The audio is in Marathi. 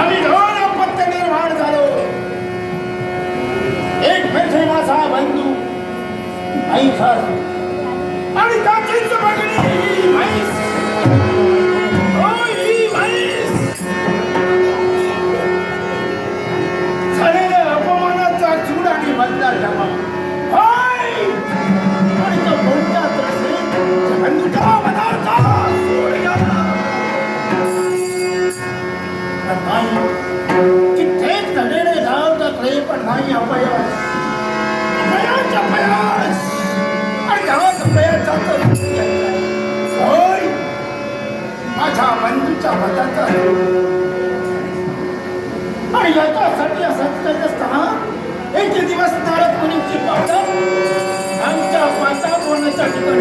आम्ही घोर अपत्य निर्माण झालो. एक मेथे माझा बंधू ऐसा आणि त्याचीच मागणी म्हैस. हो ही म्हैस. झालेल्या अपमानाचा चूड आणि बंदा जमा. पण नाही. कित्येक तडेडे धाव टाकले पण नाही अपयश अपयश अपयश आणि गावात अपयशाचा सूड घ्यायचा. होय. माझ्या बंधूच्या मताचा. आणि याच्यासाठी असंच करत असताना एक दिवस नारद मुनींची पावलं आमच्या वातावरणाच्या ठिकाणी.